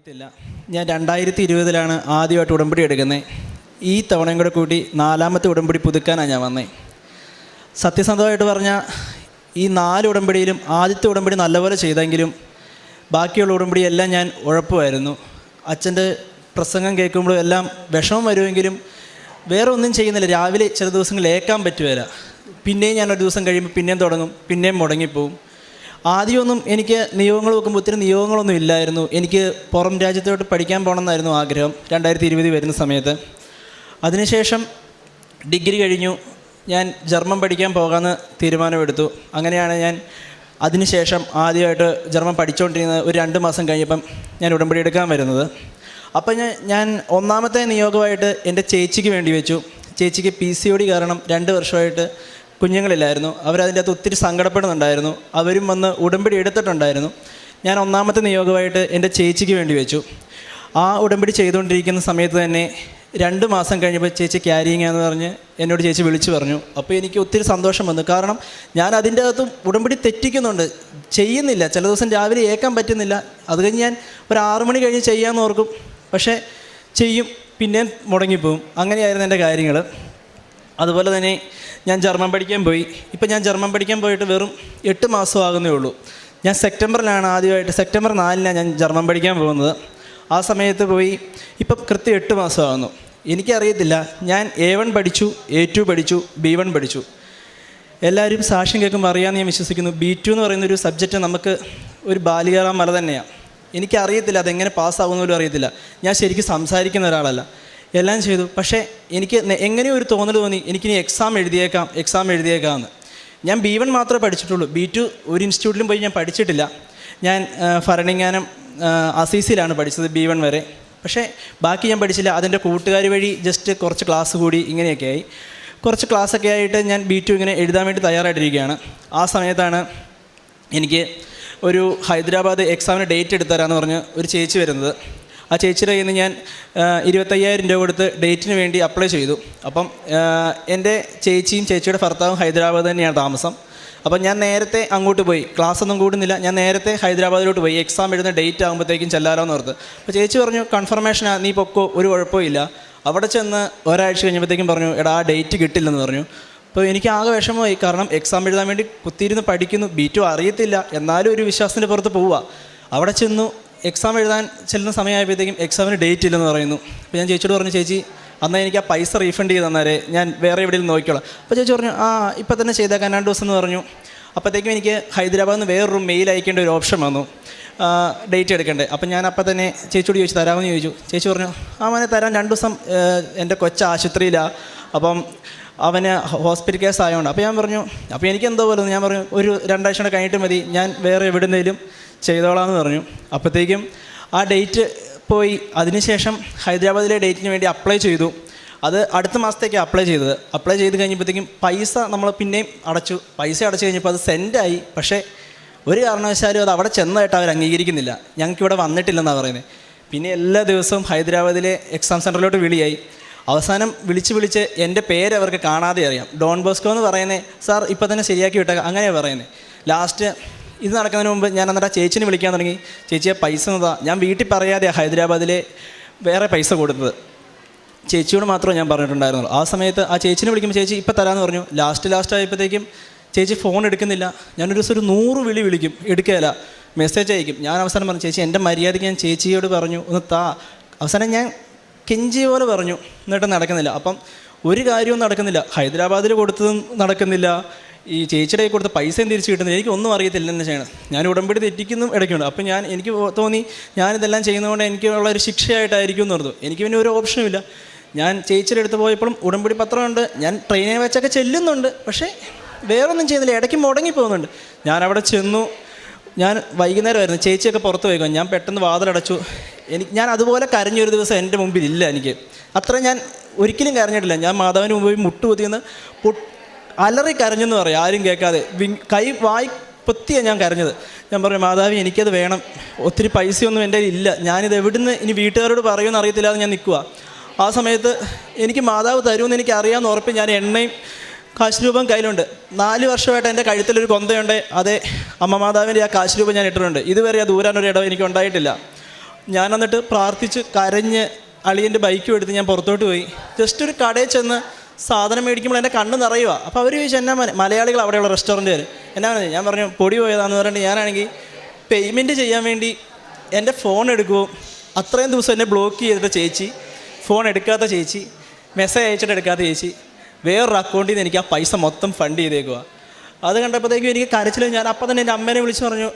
അറിയത്തില്ല. ഞാൻ രണ്ടായിരത്തി ഇരുപതിലാണ് ആദ്യമായിട്ട് ഉടമ്പടി എടുക്കുന്നത് ഈ തവണയും കൂടെ കൂട്ടി നാലാമത്തെ ഉടമ്പടി പുതുക്കാനാണ് ഞാൻ വന്നത് സത്യസന്ധമായിട്ട് പറഞ്ഞാൽ ഈ നാല് ഉടമ്പടിയിലും ആദ്യത്തെ ഉടമ്പടി നല്ലപോലെ ചെയ്തെങ്കിലും ബാക്കിയുള്ള ഉടമ്പടിയെല്ലാം ഞാൻ ഉഴപ്പുമായിരുന്നു. അച്ഛന്റെ പ്രസംഗം കേൾക്കുമ്പോഴും എല്ലാം വിഷമം വരുമെങ്കിലും വേറെ ഒന്നും ചെയ്യുന്നില്ല. രാവിലെ ചില ദിവസങ്ങളിൽ ഏക്കാൻ പറ്റുകയില്ല. പിന്നെയും ഞാൻ ഒരു ദിവസം കഴിയുമ്പോൾ പിന്നെയും തുടങ്ങും പിന്നെയും മുടങ്ങിപ്പോവും. ആദ്യമൊന്നും എനിക്ക് നിയോഗങ്ങൾ നോക്കുമ്പോൾ ഒത്തിരി നിയോഗങ്ങളൊന്നും ഇല്ലായിരുന്നു. എനിക്ക് പുറം രാജ്യത്തോട്ട് പഠിക്കാൻ പോകണമെന്നായിരുന്നു ആഗ്രഹം രണ്ടായിരത്തി ഇരുപത് വരുന്ന സമയത്ത്. അതിനുശേഷം ഡിഗ്രി കഴിഞ്ഞു. ഞാൻ ജർമ്മൻ പഠിക്കാൻ പോകാമെന്ന് തീരുമാനമെടുത്തു. അങ്ങനെയാണ് ഞാൻ അതിനുശേഷം ആദ്യമായിട്ട് ജർമ്മൻ പഠിച്ചുകൊണ്ടിരുന്നത്. ഒരു രണ്ട് മാസം കഴിഞ്ഞപ്പം ഞാൻ ഉടമ്പടി എടുക്കാൻ വരുന്നത്. അപ്പം ഞാൻ ഞാൻ ഒന്നാമത്തെ നിയോഗമായിട്ട് എന്റെ ചേച്ചിക്ക് വേണ്ടി വെച്ചു. ചേച്ചിക്ക് പി സി ഒ ഡി കാരണം രണ്ട് വർഷമായിട്ട് കുഞ്ഞുങ്ങളില്ലായിരുന്നു. അവരതിന്റെ അകത്ത് ഒത്തിരി സങ്കടപ്പെടുന്നുണ്ടായിരുന്നു. അവരും വന്ന് ഉടമ്പടി എടുത്തിട്ടുണ്ടായിരുന്നു. ഞാൻ ഒന്നാമത്തെ നിയോഗമായിട്ട് എന്റെ ചേച്ചിക്ക് വേണ്ടി വെച്ചു. ആ ഉടമ്പടി ചെയ്തുകൊണ്ടിരിക്കുന്ന സമയത്ത് തന്നെ രണ്ട് മാസം കഴിഞ്ഞപ്പോൾ ചേച്ചി ക്യാരിങ് എന്ന് പറഞ്ഞ് എന്നോട് ചേച്ചി വിളിച്ചു പറഞ്ഞു. അപ്പോൾ എനിക്ക് ഒത്തിരി സന്തോഷം വന്നു. കാരണം ഞാൻ അതിന്റെ അകത്തും ഉടമ്പടി തെറ്റിക്കുന്നുണ്ട്. ചെയ്യുന്നില്ല. ചില ദിവസം രാവിലെ ഏക്കാൻ പറ്റുന്നില്ല. അത് കഴിഞ്ഞ് ഞാൻ ഒരു ആറു മണി കഴിഞ്ഞ് ചെയ്യാമെന്ന് ഓർക്കും. പക്ഷേ ചെയ്യും. പിന്നെ മുടങ്ങിപ്പോവും. അങ്ങനെയായിരുന്നു എന്റെ കാര്യങ്ങൾ. അതുപോലെ തന്നെ ഞാൻ ജർമ്മൻ പഠിക്കാൻ പോയി. ഇപ്പം ഞാൻ ജർമ്മൻ പഠിക്കാൻ പോയിട്ട് വെറും എട്ട് മാസം ആകുന്നേ ഉള്ളൂ. ഞാൻ സെപ്റ്റംബറിലാണ് ആദ്യമായിട്ട് സെപ്റ്റംബർ നാലിനാണ് ഞാൻ ജർമ്മൻ പഠിക്കാൻ പോകുന്നത്. ആ സമയത്ത് പോയി ഇപ്പം കൃത്യം എട്ട് മാസമാകുന്നു എനിക്കറിയത്തില്ല ഞാൻ എ വൺ പഠിച്ചു എ ടു പഠിച്ചു ബി വൺ പഠിച്ചു. എല്ലാവരും സാക്ഷ്യം കേൾക്കുമ്പോൾ അറിയാമെന്ന് ഞാൻ വിശ്വസിക്കുന്നു. ബി ടു എന്ന് പറയുന്ന ഒരു സബ്ജക്റ്റ് നമുക്ക് ഒരു ബാലികാറാം മല തന്നെയാണ് എനിക്കറിയത്തില്ല അതെങ്ങനെ പാസ്സാകുന്ന പോലും അറിയത്തില്ല. ഞാൻ ശരിക്കും സംസാരിക്കുന്ന ഒരാളല്ല. എല്ലാം ചെയ്തു. പക്ഷേ എനിക്ക് എങ്ങനെയോ ഒരു തോന്നൽ തോന്നി എനിക്കിനി എക്സാം എഴുതിയേക്കാം എക്സാം എഴുതിയേക്കാമെന്ന് ഞാൻ ബി വൺ മാത്രമേ പഠിച്ചിട്ടുള്ളൂ. ബി ടു ഒരു ഇൻസ്റ്റിറ്റ്യൂട്ടിലും പോയി ഞാൻ പഠിച്ചിട്ടില്ല. ഞാൻ ഭരണിങ്ങാനം അസീസിലാണ് പഠിച്ചത് ബി വൺ വരെ. പക്ഷേ ബാക്കി ഞാൻ പഠിച്ചില്ല. അതിന്റെ കൂട്ടുകാർ വഴി ജസ്റ്റ് കുറച്ച് ക്ലാസ് കൂടി ഇങ്ങനെയൊക്കെ ആയി. കുറച്ച് ക്ലാസ്സൊക്കെ ആയിട്ട് ഞാൻ ബി ടു ഇങ്ങനെ എഴുതാൻ വേണ്ടി തയ്യാറായിട്ടിരിക്കുകയാണ്. ആ സമയത്താണ് എനിക്ക് ഒരു ഹൈദരാബാദ് എക്സാമിന് ഡേറ്റ് എടുത്തു തരാമെന്ന് പറഞ്ഞ് ഒരു ചേച്ചി വരുന്നത്. ആ ചേച്ചിയുടെ കയ്യിൽ നിന്ന് ഞാൻ ഇരുപത്തയ്യായിരം രൂപ കൊടുത്ത് ഡേറ്റിന് വേണ്ടി അപ്ലൈ ചെയ്തു. അപ്പം എന്റെ ചേച്ചിയും ചേച്ചിയുടെ ഭർത്താവും ഹൈദരാബാദ് തന്നെയാണ് താമസം. അപ്പം ഞാൻ നേരത്തെ അങ്ങോട്ട് പോയി. ക്ലാസ് ഒന്നും കൂടുന്നില്ല. ഞാൻ നേരത്തെ ഹൈദരാബാദിലോട്ട് പോയി. എക്സാം എഴുതുന്ന ഡേറ്റ് ആകുമ്പോഴത്തേക്കും ചെല്ലാലോ എന്ന് ഓർത്ത്. അപ്പോൾ ചേച്ചി പറഞ്ഞു കൺഫർമേഷനാ നീ പൊക്കോ ഒരു കുഴപ്പമില്ല. അവിടെ ചെന്ന് ഒരാഴ്ച കഴിഞ്ഞപ്പോഴത്തേക്കും പറഞ്ഞു എടാ ആ ഡേറ്റ് കിട്ടില്ലെന്ന് പറഞ്ഞു. അപ്പോൾ എനിക്ക് ആകെ വിഷമമായി. കാരണം എക്സാം എഴുതാൻ വേണ്ടി കുത്തിയിരുന്ന് പഠിക്കുന്നു. ബി ടു അറിയത്തില്ല. എന്നാലും ഒരു വിശ്വാസത്തിന്റെ പുറത്ത് പോവുക. അവിടെ ചെന്നു എക്സാം എഴുതാൻ ചെല്ലുന്ന സമയമായപ്പോഴത്തേക്കും എക്സാമിന് ഡേറ്റ് ഇല്ലെന്ന് പറയുന്നു. അപ്പോൾ ഞാൻ ചേച്ചിയോട് പറഞ്ഞു ചേച്ചി അന്ന് എനിക്ക് ആ പൈസ റീഫണ്ട് ചെയ്ത് തന്നേരെ. ഞാൻ വേറെ എവിടെയും നോക്കിക്കോളാം. അപ്പോൾ ചേച്ചി പറഞ്ഞു ആ ഇപ്പം തന്നെ ചെയ്തേക്കാൻ രണ്ട് ദിവസം എന്ന് പറഞ്ഞു. അപ്പോഴത്തേക്കും എനിക്ക് ഹൈദരാബാദിൽ നിന്ന് വേറൊരു മെയിൽ അയക്കേണ്ട ഒരു ഓപ്ഷൻ വന്നു. ഡേറ്റ് എടുക്കണ്ടേ. അപ്പം ഞാൻ അപ്പം തന്നെ ചേച്ചിയോട് ചോദിച്ചു തരാമെന്ന് ചോദിച്ചു. ചേച്ചി പറഞ്ഞു ആ മോനെ തരാൻ രണ്ട് ദിവസം എന്റെ കൊച്ച ആശുപത്രിയിലാണ് അപ്പം അവന് ഹോസ്പിറ്റൽ കേസ് ആയതുകൊണ്ട് അപ്പോൾ ഞാൻ പറഞ്ഞു അപ്പോൾ എനിക്ക് എന്തോ പോലെ? ഞാൻ പറഞ്ഞു ഒരു രണ്ടാഴ്ച കൂടെ കഴിഞ്ഞിട്ട് മതി. ഞാൻ വേറെ എവിടുന്നേലും ചെയ്തോളാമെന്ന് പറഞ്ഞു. അപ്പോഴത്തേക്കും ആ ഡേറ്റ് പോയി. അതിനുശേഷം ഹൈദരാബാദിലെ ഡേറ്റിന് വേണ്ടി അപ്ലൈ ചെയ്തു. അത് അടുത്ത മാസത്തേക്ക് അപ്ലൈ ചെയ്തത്. അപ്ലൈ ചെയ്ത് കഴിഞ്ഞപ്പോഴത്തേക്കും പൈസ നമ്മൾ പിന്നെയും അടച്ചു. പൈസ അടച്ചു കഴിഞ്ഞപ്പോൾ അത് സെൻഡായി പക്ഷേ ഒരു കാരണവശാലും അത് അവിടെ ചെന്നതായിട്ട് അവർ അംഗീകരിക്കുന്നില്ല. ഞങ്ങൾക്ക് ഇവിടെ വന്നിട്ടില്ലെന്നാണ് പറയുന്നത് പിന്നെ എല്ലാ ദിവസവും ഹൈദരാബാദിലെ എക്സാം സെന്ററിലോട്ട് വിളിയായി. അവസാനം വിളിച്ച് വിളിച്ച് എന്റെ പേര് അവർക്ക് കാണാതെ അറിയാം ഡോൺ ബോസ്കോ എന്ന് പറയുന്നത് സാർ ഇപ്പം തന്നെ ശരിയാക്കി വിട്ടേക്കാം. അങ്ങനെയാണ് പറയുന്നത് ലാസ്റ്റ് ഇത് നടക്കുന്നതിന് മുമ്പ് ഞാൻ എന്നിട്ട് ആ ചേച്ചിനെ വിളിക്കാൻ തുടങ്ങി. ചേച്ചിയെ പൈസ എന്നതാ ഞാൻ വീട്ടിൽ പറയാതെയാണ് ഹൈദരാബാദിലെ വേറെ പൈസ കൊടുത്തത്. ചേച്ചിയോട് മാത്രമേ ഞാൻ പറഞ്ഞിട്ടുണ്ടായിരുന്നുള്ളൂ. ആ സമയത്ത് ആ ചേച്ചിനെ വിളിക്കുമ്പോൾ ചേച്ചി ഇപ്പം തരാമെന്ന് പറഞ്ഞു. ലാസ്റ്റ് ലാസ്റ്റ് ആയപ്പോഴത്തേക്കും ചേച്ചി ഫോൺ എടുക്കുന്നില്ല. ഞാനൊരു ദിവസം ഒരു നൂറ് വിളി വിളിക്കും എടുക്കുകയില്ല മെസ്സേജ് അയക്കും. ഞാൻ അവസാനം പറഞ്ഞു ചേച്ചി എന്റെ മര്യാദയ്ക്ക് ഞാൻ ചേച്ചിയോട് പറഞ്ഞു ഒന്ന് താ. അവസാനം ഞാൻ കെഞ്ചി പോലെ പറഞ്ഞു. എന്നിട്ട് നടക്കുന്നില്ല. അപ്പം ഒരു കാര്യവും നടക്കുന്നില്ല. ഹൈദരാബാദിൽ കൊടുത്തതും നടക്കുന്നില്ല. ഈ ചേച്ചിയുടെ കൊടുത്ത പൈസയും തിരിച്ച് കിട്ടുന്നത് എനിക്ക് ഒന്നും അറിയത്തില്ല എന്നെ ചെയ്യണം. ഞാൻ ഉടമ്പടി തെറ്റിക്കുന്നു ഇടയ്ക്കുണ്ട്. അപ്പം ഞാൻ എനിക്ക് തോന്നി ഞാനിതെല്ലാം ചെയ്യുന്നതുകൊണ്ട് എനിക്കുള്ള ഒരു ശിക്ഷയായിട്ടായിരിക്കും എന്ന് പറഞ്ഞു എനിക്ക് പിന്നെ ഒരു ഓപ്ഷനും ഇല്ല. ഞാൻ ചേച്ചിയുടെ അടുത്ത് പോയപ്പോഴും ഉടമ്പടി പത്രമുണ്ട്. ഞാൻ ട്രെയിനെ വെച്ചൊക്കെ ചെല്ലുന്നുണ്ട്. പക്ഷേ വേറൊന്നും ചെയ്യുന്നില്ല. ഇടയ്ക്ക് മുടങ്ങി പോകുന്നുണ്ട്. ഞാൻ അവിടെ ചെന്നു. ഞാൻ വൈകുന്നേരമായിരുന്നു. ചേച്ചിയൊക്കെ പുറത്ത് പോയിക്കോ ഞാൻ പെട്ടെന്ന് വാതിലടച്ചു. എനിക്ക് ഞാൻ അതുപോലെ കരഞ്ഞൊരു ദിവസം എന്റെ മുമ്പിൽ ഇല്ല എനിക്ക്. അത്ര ഞാൻ ഒരിക്കലും കരഞ്ഞിട്ടില്ല. ഞാൻ മാതാവിന് മുമ്പിൽ മുട്ടുകുത്തിയെന്ന് പൊട്ട് അലറി കരഞ്ഞെന്ന് പറയാം ആരും കേൾക്കാതെ. കൈ വായി പൊത്തിയാണ് ഞാൻ കരഞ്ഞത്. ഞാൻ പറഞ്ഞു മാതാവി എനിക്കത് വേണം. ഒത്തിരി പൈസയൊന്നും എന്റെ ഇല്ല. ഞാനിത് എവിടുന്ന് ഇനി വീട്ടുകാരോട് പറയുമെന്ന് അറിയത്തില്ലാതെ ഞാൻ നിൽക്കുക ആ സമയത്ത് എനിക്ക് മാതാവ് തരുമെന്ന് എനിക്ക് അറിയാമെന്ന് ഉറപ്പ് ഞാൻ എണ്ണയും കാശ് രൂപം കയ്യിലുണ്ട്. നാല് വർഷമായിട്ട് എന്റെ കഴുത്തിലൊരു കൊന്തയുണ്ട്. അതേ അമ്മ മാതാവിന്റെ ആ കാശ് രൂപം ഞാൻ ഇട്ടിട്ടുണ്ട്. ഇതുവരെ ആ ദൂരാനൊരു ഇടം എനിക്ക് ഉണ്ടായിട്ടില്ല. ഞാൻ എന്നിട്ട് പ്രാർത്ഥിച്ച് കരഞ്ഞ് അളിയന്റെ ബൈക്കും എടുത്ത് ഞാൻ പുറത്തോട്ട് പോയി. ജസ്റ്റ് ഒരു കടയിൽ ചെന്ന് സാധനം മേടിക്കുമ്പോൾ എന്റെ കണ്ണ് നിറയുക അപ്പോൾ അവർ ചോദിച്ചു എന്നാ മല- മലയാളികൾ അവിടെയുള്ള റെസ്റ്റോറന്റുകാർ എന്നാ ഞാൻ പറഞ്ഞു പൊടി പോയതാന്ന് പറഞ്ഞിട്ട് ഞാനാണെങ്കിൽ പേയ്മെന്റ് ചെയ്യാൻ വേണ്ടി എന്റെ ഫോൺ എടുക്കുമോ അത്രയും ദിവസം എന്നെ ബ്ലോക്ക് ചെയ്തിട്ട് ചേച്ചി ഫോൺ എടുക്കാത്ത ചേച്ചി മെസ്സേജ് അയച്ചിട്ട് എടുക്കാത്ത ചേച്ചി വേറൊരു അക്കൗണ്ടിൽ നിന്ന് എനിക്ക് ആ പൈസ മൊത്തം ഫണ്ട് ചെയ്തേക്കുക അത് കണ്ടപ്പോഴത്തേക്കും എനിക്ക് കരച്ചിൽ ഞാൻ അപ്പം തന്നെ എന്റെ അമ്മേനെ വിളിച്ച് പറഞ്ഞു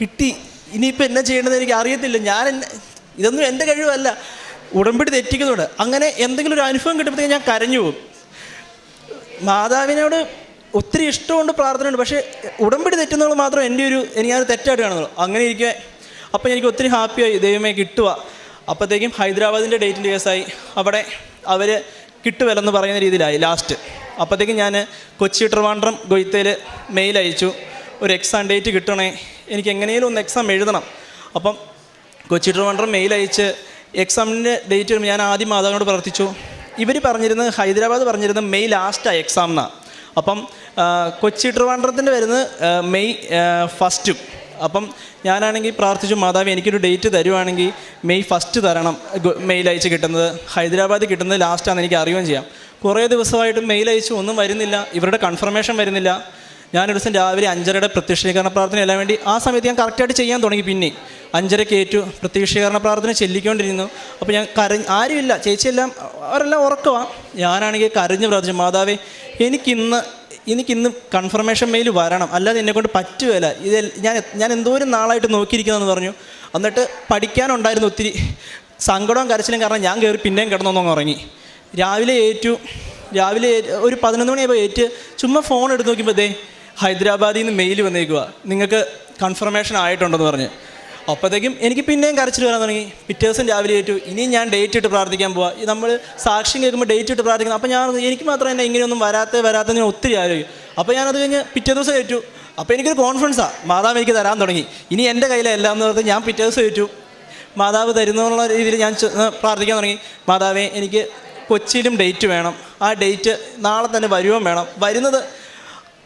കിട്ടി ഇനിയിപ്പോൾ എന്നാ ചെയ്യേണ്ടത് എനിക്ക് അറിയത്തില്ല. ഞാൻ ഇതൊന്നും എന്റെ കഴിവല്ല. ഉടമ്പടി തെറ്റിക്കുന്നുണ്ട്. അങ്ങനെ എന്തെങ്കിലും ഒരു അനുഭവം കിട്ടുമ്പോഴത്തേക്കും ഞാൻ കരഞ്ഞു പോകും. മാതാവിനോട് ഒത്തിരി ഇഷ്ടമുണ്ട് പ്രാർത്ഥനയുണ്ട്. പക്ഷേ ഉടമ്പടി തെറ്റുന്നത് മാത്രം എന്റെ ഒരു എനിക്ക് ഞാനത് തെറ്റായിട്ട് കാണുന്നുള്ളൂ. അങ്ങനെ ഇരിക്കുക അപ്പം എനിക്ക് ഒത്തിരി ഹാപ്പിയായി ദൈവമേ കിട്ടുക. അപ്പോഴത്തേക്കും ഹൈദരാബാദിന്റെ ഡേറ്റിന്റെ കേസായി അവിടെ അവർ കിട്ടുവല്ലെന്ന് പറയുന്ന രീതിയിലായി ലാസ്റ്റ് അപ്പോഴത്തേക്കും ഞാൻ കൊച്ചി ട്രിവാൻഡ്രം ഗൊയ്ത്തയിൽ മെയിൽ അയച്ചു. ഒരു എക്സാം ഡേറ്റ് കിട്ടണേ. എനിക്ക് എങ്ങനെയും ഒന്ന് എക്സാം എഴുതണം. അപ്പം കൊച്ചി ട്രിവാൻഡ്രം മെയിൽ അയച്ച് എക്സാമിന്റെ ഡേറ്റ് ഞാൻ ആദ്യം മാതാവിനോട് പ്രാർത്ഥിച്ചു. ഇവർ പറഞ്ഞിരുന്നത് ഹൈദരാബാദ് പറഞ്ഞിരുന്നത് മെയ് ലാസ്റ്റാണ് എക്സാം എന്നാണ് അപ്പം കൊച്ചി ട്രിവാൻഡ്രത്തിന്റെ വരുന്നത് മെയ് ഫസ്റ്റും അപ്പം ഞാനാണെങ്കിൽ പ്രാർത്ഥിച്ചു മാതാവ് എനിക്കൊരു ഡേറ്റ് തരുവാണെങ്കിൽ മെയ് ഫസ്റ്റ് തരണം. മെയിൽ അയച്ച് കിട്ടുന്നത്. ഹൈദരാബാദ് കിട്ടുന്നത് ലാസ്റ്റാണെന്ന് എനിക്ക് അറിയുകയും ചെയ്യാം. കുറേ ദിവസമായിട്ട് മെയിൽ അയച്ചു ഒന്നും വരുന്നില്ല. ഇവരുടെ കൺഫർമേഷൻ വരുന്നില്ല. ഞാനൊരു ദിവസം രാവിലെ അഞ്ചരയുടെ പ്രത്യക്ഷീകരണ പ്രാർത്ഥന എല്ലാം വേണ്ടി ആ സമയത്ത് ഞാൻ കറക്റ്റായിട്ട് ചെയ്യാൻ തുടങ്ങി പിന്നെ. അഞ്ചരയ്ക്ക് ഏറ്റു പ്രത്യക്ഷീകരണ പ്രാർത്ഥന ചെല്ലിക്കൊണ്ടിരുന്നു. അപ്പോൾ ഞാൻ കരഞ്ഞ് ആരുമില്ല ചേച്ചിയെല്ലാം അവരെല്ലാം ഉറക്കമാണ് ഞാനാണെങ്കിൽ കരഞ്ഞ് പ്രാർത്ഥിച്ചു മാതാവേ എനിക്കിന്ന് എനിക്കിന്ന് കൺഫർമേഷൻ മെയിൽ വരണം. അല്ലാതെ എന്നെക്കൊണ്ട് പറ്റുകയില്ല. ഇത് ഞാൻ ഞാൻ എന്തോരം നാളായിട്ട് നോക്കിയിരിക്കുന്നതെന്ന് പറഞ്ഞു. എന്നിട്ട് പഠിക്കാനുണ്ടായിരുന്നു ഒത്തിരി സങ്കടവും കരച്ചിലും കാരണം ഞാൻ കയറി പിന്നെയും കിടന്നൊന്നും ഉറങ്ങി. രാവിലെ ഏറ്റു രാവിലെ ഒരു പതിനൊന്ന് മണിയായപ്പോൾ ഏറ്റ് ചുമ്മാ ഫോൺ എടുത്ത് നോക്കിയപ്പോൾ ദേ ഹൈദരാബാദിൽ നിന്ന് മെയിൽ വന്നേക്കുക നിങ്ങൾക്ക് കൺഫർമേഷൻ ആയിട്ടുണ്ടെന്ന് പറഞ്ഞ്. അപ്പോഴത്തേക്കും എനിക്ക് പിന്നെയും കരച്ചിൽ വരാൻ തുടങ്ങി. പിറ്റേ ദിവസം രാവിലെ ഏറ്റു. ഇനിയും ഞാൻ ഡേറ്റ് ഇട്ട് പ്രാർത്ഥിക്കാൻ പോവാം. നമ്മൾ സാക്ഷി കേൾക്കുമ്പോൾ ഡേറ്റ് ഇട്ട് പ്രാർത്ഥിക്കുന്നു. അപ്പോൾ ഞാൻ എനിക്ക് മാത്രം എന്നെ ഇങ്ങനെയൊന്നും വരാത്ത വരാത്ത ഞാൻ ഒത്തിരി ആലോചിക്കും. അപ്പോൾ ഞാനത് കഴിഞ്ഞ് പിറ്റേ ദിവസം ഏറ്റു. അപ്പോൾ എനിക്കൊരു കോൺഫിഡൻസാണ് മാതാവ് എനിക്ക് തരാൻ തുടങ്ങി. ഇനി എന്റെ കയ്യിലെല്ലാം എന്ന് പറഞ്ഞ് ഞാൻ പിറ്റേ ദിവസം ഏറ്റു. മാതാവ് തരുന്നുള്ള രീതിയിൽ ഞാൻ പ്രാർത്ഥിക്കാൻ തുടങ്ങി. മാതാവേ എനിക്ക് കൊച്ചിയിലും ഡേറ്റ് വേണം. ആ ഡേറ്റ് നാളെ തന്നെ വരുവാൻ വേണം. വരുന്നത്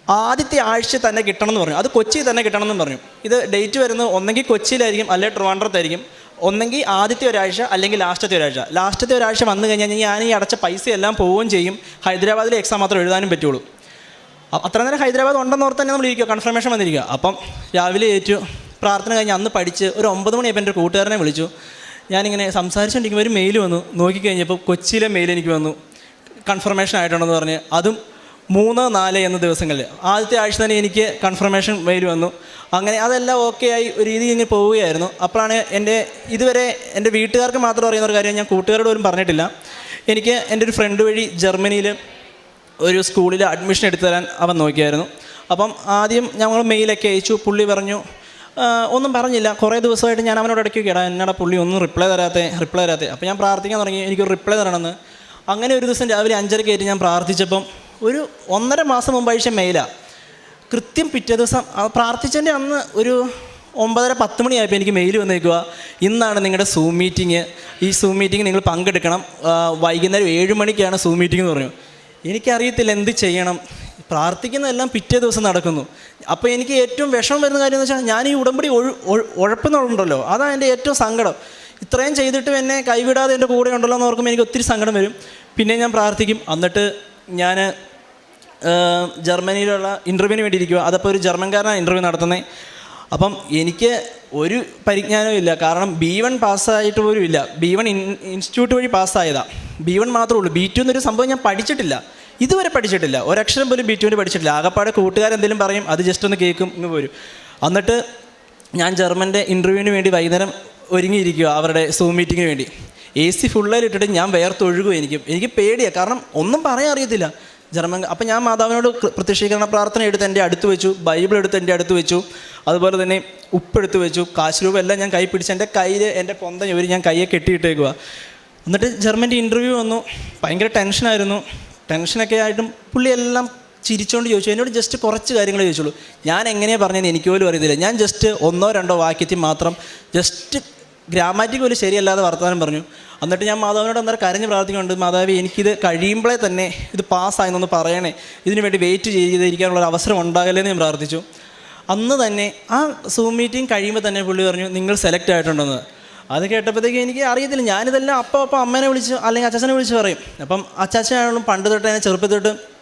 ആദ്യത്തെ ആഴ്ച തന്നെ കിട്ടണം എന്ന് പറഞ്ഞു. അത് കൊച്ചി തന്നെ കിട്ടണം എന്ന് പറഞ്ഞു. ഇത് ഡേറ്റ് വരുന്നത് ഒന്നെങ്കിൽ കൊച്ചിയിലായിരിക്കും അല്ലെങ്കിൽ ട്രിവാൻഡ്രത്തായിരിക്കും. ഒന്നെങ്കിൽ ആദ്യത്തെ ഒരാഴ്ച അല്ലെങ്കിൽ ലാസ്റ്റത്തെ ഒരാഴ്ച. ലാസ്റ്റത്തെ ഒരാഴ്ച വന്നു കഴിഞ്ഞാൽ ഞാൻ ഈ അടച്ച പൈസ എല്ലാം പോവുകയും ചെയ്യും. ഹൈദരാബാദിലെ എക്സാം മാത്രം എഴുതാനും പറ്റുള്ളൂ. അത്ര നേരം ഹൈദരാബാദ് ഉണ്ടെന്ന് ഓർത്ത് തന്നെ നമ്മൾ ഇരിക്കുക കൺഫർമേഷൻ വന്നിരിക്കുക അപ്പം രാവിലെ ഏറ്റു പ്രാർത്ഥന കഴിഞ്ഞ് അന്ന് പഠിച്ച് ഒരു ഒമ്പത് മണിയപ്പോൾ എന്റെ കൂട്ടുകാരനെ വിളിച്ചു. ഞാനിങ്ങനെ സംസാരിച്ചുകൊണ്ടിരിക്കുമ്പോൾ ഒരു മെയിൽ വന്നു. നോക്കിക്കഴിഞ്ഞപ്പോൾ കൊച്ചിയിലെ മെയിൽ എനിക്ക് വന്നു. കൺഫർമേഷൻ ആയിട്ടുണ്ടെന്ന് പറഞ്ഞ്. അതും മൂന്ന് നാല് എന്ന ദിവസങ്ങളിൽ. ആദ്യത്തെ ആഴ്ച തന്നെ എനിക്ക് കൺഫർമേഷൻ മെയിൽ വന്നു. അങ്ങനെ അതെല്ലാം ഓക്കെ ആയി ഒരു രീതി ഇങ്ങനെ പോവുകയായിരുന്നു. അപ്പോഴാണ് എന്റെ ഇതുവരെ എന്റെ വീട്ടുകാർക്ക് മാത്രം അറിയുന്ന ഒരു കാര്യം ഞാൻ കൂട്ടുകാരോട് പോലും പറഞ്ഞിട്ടില്ല. എനിക്ക് എന്റെ ഒരു ഫ്രണ്ട് വഴി ജർമ്മനിയിൽ ഒരു സ്കൂളിൽ അഡ്മിഷൻ എടുത്തു തരാൻ അവൻ നോക്കിയായിരുന്നു. അപ്പം ആദ്യം ഞങ്ങൾ മെയിലൊക്കെ അയച്ചു. പുള്ളി പറഞ്ഞു ഒന്നും പറഞ്ഞില്ല. കുറേ ദിവസമായിട്ട് ഞാൻ അവനോട് ഇടയ്ക്ക് കേടാ എന്നാടാ പുള്ളി ഒന്നും റിപ്ലൈ തരാത്തേ? റിപ്ലൈ തരാത്തേ? അപ്പോൾ ഞാൻ പ്രാർത്ഥിക്കാൻ തുടങ്ങി. എനിക്കൊരു റിപ്ലൈ തരണമെന്ന്. അങ്ങനെ ഒരു ദിവസം രാവിലെ അഞ്ചരയ്ക്ക് ഞാൻ പ്രാർത്ഥിച്ചപ്പം ഒരു ഒന്നര മാസം മുമ്പ് അയച്ച മെയിലാണ് കൃത്യം പിറ്റേ ദിവസം പ്രാർത്ഥിച്ചതിന്റെ അന്ന് ഒരു ഒമ്പതര പത്ത് മണിയായപ്പോൾ എനിക്ക് മെയിൽ വന്നേക്കുക ഇന്നാണ് നിങ്ങളുടെ സൂം മീറ്റിംഗ് ഈ സൂം മീറ്റിംഗ് നിങ്ങൾ പങ്കെടുക്കണം. വൈകുന്നേരം ഏഴ് മണിക്കാണ് സൂം മീറ്റിംഗ് എന്ന് പറഞ്ഞു. എനിക്കറിയത്തില്ല എന്ത് ചെയ്യണം. പ്രാർത്ഥിക്കുന്നതെല്ലാം പിറ്റേ ദിവസം നടക്കുന്നു. അപ്പോൾ എനിക്ക് ഏറ്റവും വിഷമം വരുന്ന കാര്യം എന്ന് വെച്ചാൽ ഞാൻ ഈ ഉടമ്പടി ഒഴു ഉഴപ്പുന്നുണ്ടല്ലോ അതാണ് എന്റെ ഏറ്റവും സങ്കടം. ഇത്രയും ചെയ്തിട്ടും എന്നെ കൈവിടാതെ എന്റെ കൂടെ ഉണ്ടല്ലോ എന്ന് ഓർക്കുമ്പോൾ എനിക്ക് ഒത്തിരി സങ്കടം വരും. പിന്നെ ഞാൻ പ്രാർത്ഥിക്കും. എന്നിട്ട് ഞാൻ ജർമ്മനിയിലുള്ള ഇന്റർവ്യൂവിന് വേണ്ടി ഇരിക്കുക അതപ്പോൾ ഒരു ജർമ്മൻകാരനാണ് ഇന്റർവ്യൂ നടത്തുന്നത് അപ്പം എനിക്ക് ഒരു പരിജ്ഞാനവും ഇല്ല. കാരണം ബി വൺ പാസ്സായിട്ട് പോലും ഇല്ല. ബി വൺ ഇൻസ്റ്റിറ്റ്യൂട്ട് വഴി പാസ്സായതാണ് ബി വൺ മാത്രമേ ഉള്ളൂ. ബി ടു എന്നൊരു സംഭവം ഞാൻ പഠിച്ചിട്ടില്ല. ഇതുവരെ പഠിച്ചിട്ടില്ല. ഒരക്ഷരം പോലും ബി ടുവിന്റെ പഠിച്ചിട്ടില്ല. ആകപ്പാടെ കൂട്ടുകാരെന്തെങ്കിലും പറയും അത് ജസ്റ്റ് ഒന്ന് കേൾക്കും ഇങ്ങ് പോരും. എന്നിട്ട് ഞാൻ ജർമ്മന്റെ ഇന്റർവ്യൂവിന് വേണ്ടി വൈകുന്നേരം ഒരുങ്ങിയിരിക്കുക അവരുടെ സൂം മീറ്റിങ്ങിന് വേണ്ടി. എ സി ഫുള്ളായിട്ടിട്ട് ഞാൻ വേർത്തൊഴുകും എനിക്ക്. എനിക്ക് പേടിയാണ് കാരണം ഒന്നും പറയാൻ അറിയത്തില്ല. ജർമ്മൻ അപ്പം ഞാൻ മാതാവിനോട് പ്രത്യക്ഷീകരണ പ്രാർത്ഥന എടുത്ത് എന്റെ അടുത്ത് വെച്ചു ബൈബിൾ എടുത്ത് എന്റെ അടുത്ത് വെച്ചു അതുപോലെ തന്നെ ഉപ്പെടുത്ത് വെച്ചു കാശ് രൂപ എല്ലാം ഞാൻ കൈ പിടിച്ച് എന്റെ കയ്യിൽ എന്റെ പൊന്ത ഒരു ഞാൻ കയ്യെ കെട്ടിയിട്ടേക്കുക എന്നിട്ട് ജർമ്മന്റെ ഇന്റർവ്യൂ വന്നു ഭയങ്കര ടെൻഷനായിരുന്നു ടെൻഷനൊക്കെ ആയിട്ടും പുള്ളി എല്ലാം ചിരിച്ചുകൊണ്ട് ചോദിച്ചു എന്നോട് ജസ്റ്റ് കുറച്ച് കാര്യങ്ങൾ ചോദിച്ചുള്ളൂ. ഞാൻ എങ്ങനെയാണ് പറഞ്ഞതെന്ന് എനിക്ക് പോലും അറിയത്തില്ല. ഞാൻ ജസ്റ്റ് ഒന്നോ രണ്ടോ വാക്യത്തിൽ മാത്രം ജസ്റ്റ് ഗ്രാമാറ്റിക് പോലും ശരിയല്ലാതെ വർത്തമാനം പറഞ്ഞു. എന്നിട്ട് ഞാൻ മാതാവിനോട് അന്നേരം കരഞ്ഞ് പ്രാർത്ഥിക്കുന്നുണ്ട് മാതാവി എനിക്കിത് കഴിയുമ്പോഴേ തന്നെ ഇത് പാസ്സായെന്നൊന്ന് പറയണേ. ഇതിനു വേണ്ടി വെയിറ്റ് ചെയ്തിരിക്കാനുള്ള ഒരു അവസരം ഉണ്ടാകല്ലേ എന്ന് ഞാൻ പ്രാർത്ഥിച്ചു. അന്ന് തന്നെ ആ സൂം മീറ്റിംഗ് കഴിയുമ്പോൾ തന്നെ പുള്ളി പറഞ്ഞു നിങ്ങൾ സെലക്ട് ആയിട്ടുണ്ടെന്ന്. അത് കേട്ടപ്പോഴത്തേക്ക് എനിക്ക് അറിയത്തില്ല. ഞാനിതെല്ലാം അപ്പം അപ്പം അമ്മേനെ വിളിച്ച് അല്ലെങ്കിൽ അച്ചാച്ചനെ വിളിച്ച് പറയും. അപ്പം അച്ചാച്ചനാണെങ്കിലും പണ്ട് തൊട്ട് എന്നെ ചെറുപ്പത്തിൽ തൊട്ട്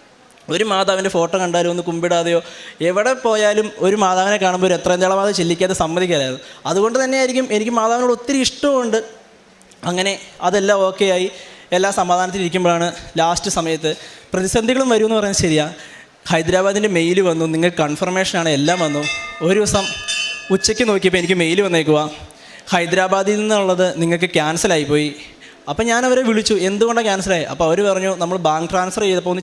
ഒരു മാതാവിന്റെ ഫോട്ടോ കണ്ടാലും ഒന്ന് കുമ്പിടാതെയോ എവിടെ പോയാലും ഒരു മാതാവിനെ കാണുമ്പോൾ ഒരു എത്രയും തിളമാതെ ചെല്ലിക്കാതെ സമ്മതിക്കാനായിരുന്നു അതുകൊണ്ട് തന്നെയായിരിക്കും എനിക്ക് മാതാവിനോട് ഒത്തിരി ഇഷ്ടമുണ്ട്. അങ്ങനെ അതെല്ലാം ഓക്കെ ആയി. എല്ലാ സമാധാനത്തിലിരിക്കുമ്പോഴാണ് ലാസ്റ്റ് സമയത്ത് പ്രതിസന്ധികളും വരുമെന്ന് പറയുന്നത് ശരിയാണ് ഹൈദരാബാദിന്റെ മെയിൽ വന്നു. നിങ്ങൾ കൺഫർമേഷനാണ് എല്ലാം വന്നു. ഒരു ദിവസം ഉച്ചയ്ക്ക് നോക്കിയപ്പോൾ എനിക്ക് മെയിൽ വന്നേക്കുക ഹൈദരാബാദിൽ നിന്നുള്ളത് നിങ്ങൾക്ക് ക്യാൻസലായിപ്പോയി അപ്പോൾ ഞാൻ അവരെ വിളിച്ചു. എന്തുകൊണ്ടാണ് ക്യാൻസലായി അപ്പോൾ അവർ പറഞ്ഞു നമ്മൾ ബാങ്ക് ട്രാൻസ്ഫർ ചെയ്തപ്പോൾ